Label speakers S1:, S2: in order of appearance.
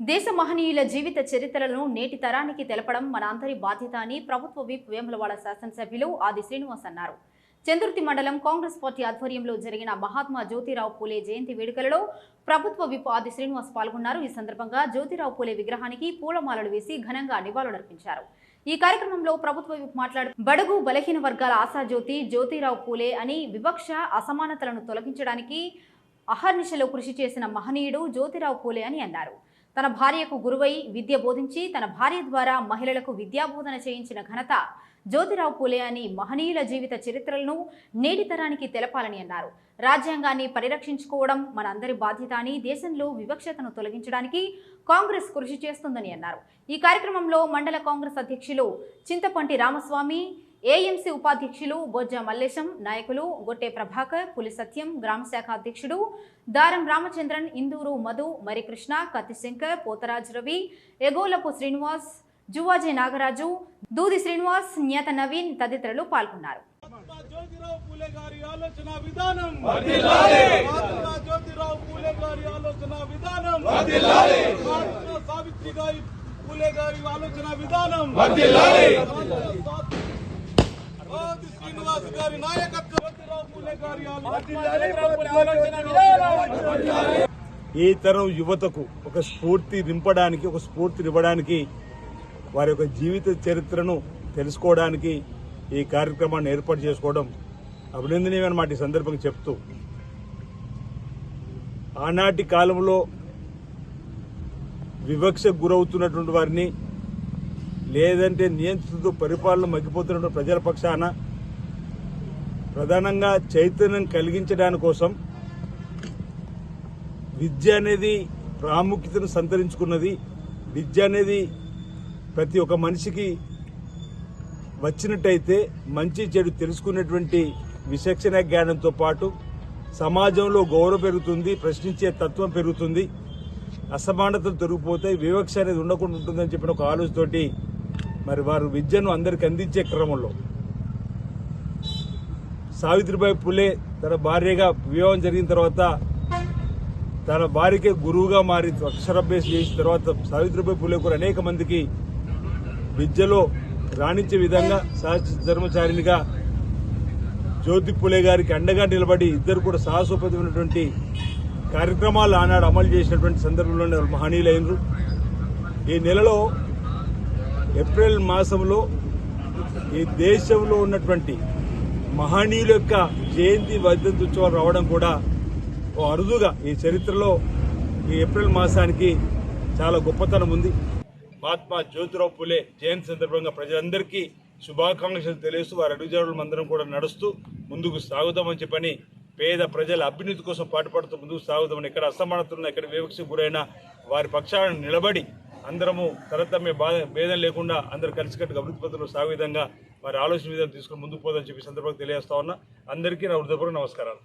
S1: దేశ మహనీయుల జీవిత చరిత్రలను నేటి తరానికి తెలపడం మన అందరి బాధ్యత అని ప్రభుత్వ విప్ వేములవాడ శాసనసభ్యులు ఆది శ్రీనివాస్ అన్నారు. చంద్రుతి మండలం కాంగ్రెస్ పార్టీ ఆధ్వర్యంలో జరిగిన మహాత్మా జ్యోతిరావు పూలే జయంతి వేడుకలలో ప్రభుత్వ విప్ ఆది శ్రీనివాస్ పాల్గొన్నారు. ఈ సందర్భంగా జ్యోతిరావు పూలే విగ్రహానికి పూలమాలలు వేసి ఘనంగా నివాళులర్పించారు. ఈ కార్యక్రమంలో ప్రభుత్వ విప్ మాట్లాడు బడుగు బలహీన వర్గాల ఆశాజ్యోతి జ్యోతిరావు పూలే అని వివక్ష అసమానతలను తొలగించడానికి అహర్నిశలో కృషి చేసిన మహనీయుడు జ్యోతిరావు పూలే అని అన్నారు. తన భార్యకు గురువై విద్య బోధించి తన భార్య ద్వారా మహిళలకు విద్యాబోధన చేయించిన ఘనత జ్యోతిరావు పూలే అని మహనీయుల జీవిత చరిత్రలను నేటి తరానికి తెలపాలని అన్నారు. రాజ్యాంగాన్ని పరిరక్షించుకోవడం మనందరి బాధ్యత అని దేశంలో వివక్షతను తొలగించడానికి కాంగ్రెస్ కృషి చేస్తుందని అన్నారు. ఈ కార్యక్రమంలో మండల కాంగ్రెస్ అధ్యక్షులు చింతపంటి రామస్వామి ఏఎంసీ ఉపాధ్యక్షులు బొజ్జ మల్లేశం నాయకులు గొట్టె ప్రభాకర్ పులి సత్యం గ్రామశాఖ అధ్యక్షుడు దారం రామచంద్రన్ ఇందూరు మధు మరికృష్ణ కత్తిశంకర్ పోతరాజ్ రవి ఎగోలపు శ్రీనివాస్ జువాజీ నాగరాజు దూది శ్రీనివాస్ న్యత నవీన్ తదితరులు పాల్గొన్నారు.
S2: మహాత్మా జ్యోతిరావు పూలే గారి ఆలోచన విధానం. మహాత్మా జ్యోతిరావు పూలే గారి ఆలోచన విధానం. మహాత్మా సావిత్రి గారి పూలే గారి ఆలోచన విధానం. శ్రీనివాస్ గారి నాయకత్వం
S3: ఈ తరం యువతకు ఒక స్ఫూర్తి నింపడానికి ఒక స్ఫూర్తినివ్వడానికి వారి యొక్క జీవిత చరిత్రను తెలుసుకోవడానికి ఈ కార్యక్రమాన్ని ఏర్పాటు చేసుకోవడం అభినందనీయమన్నమాట ఈ సందర్భంగా చెప్తూ ఆనాటి కాలంలో వివక్షకు గురవుతున్నటువంటి వారిని లేదంటే నియంత్రిత పరిపాలన మగ్గిపోతున్న ప్రజల పక్షాన ప్రధానంగా చైతన్యం కలిగించడాని కోసం విద్య అనేది ప్రాముఖ్యతను సంతరించుకున్నది. విద్య అనేది ప్రతి ఒక్క మనిషికి వచ్చినట్టయితే మంచి చెడు తెలుసుకునేటువంటి విచక్షణ జ్ఞానంతో పాటు సమాజంలో గౌరవం పెరుగుతుంది ప్రశ్నించే తత్వం పెరుగుతుంది అసమానతలు తొలగిపోతాయి వివక్ష అనేది ఉండకుండా ఉంటుందని చెప్పిన ఒక ఆలోచనతోటి మరి వారు విద్యను అందరికి అందించే క్రమంలో. సావిత్రిబాయి పులే తన భార్యగా వివాహం జరిగిన తర్వాత తన భార్యకే గురువుగా మారి అక్షరాభ్యాసం చేసిన తర్వాత సావిత్రిబాయి పులే కూడా అనేక మందికి విద్యలో రాణించే విధంగా సహజ ధర్మచారినిగా జ్యోతి పులే గారికి అండగా నిలబడి ఇద్దరు కూడా సాహసోపేతమైనటువంటి కార్యక్రమాలు ఆనాడు అమలు చేసినటువంటి సందర్భంలోనే వాళ్ళు మహనీయులైనరు. ఈ నెలలో ఏప్రిల్ మాసంలో ఈ దేశంలో ఉన్నటువంటి మహనీయుల యొక్క జయంతి వర్ధంతి ఉత్సవాలు రావడం కూడా ఓ అరుదుగా ఈ చరిత్రలో ఈ ఏప్రిల్ మాసానికి చాలా గొప్పతనం ఉంది. మహాత్మా జ్యోతిరావు పులే జయంతి సందర్భంగా ప్రజలందరికీ శుభాకాంక్షలు తెలియస్తూ వారి అడుగుజారులు అందరం కూడా నడుస్తూ ముందుకు సాగుదామని చెప్పని పేద ప్రజల అభ్యున్నతి కోసం పాటుపడుతూ ముందుకు సాగుదామని ఎక్కడ అసమానతలు ఎక్కడ వివక్ష గురైనా వారి పక్షాలను నిలబడి అందరము తరతమ్య బాధ భేదం లేకుండా అందరూ కలిసికట్టుగా అభివృద్ధి పథంలో సాగు విధంగా వారి ఆలోచన విధానం తీసుకుని ముందుకు పోదని చెప్పి సందర్భంగా తెలియజేస్తా ఉన్నా. అందరికీ నా హృదయపూర్వక నమస్కారాలు.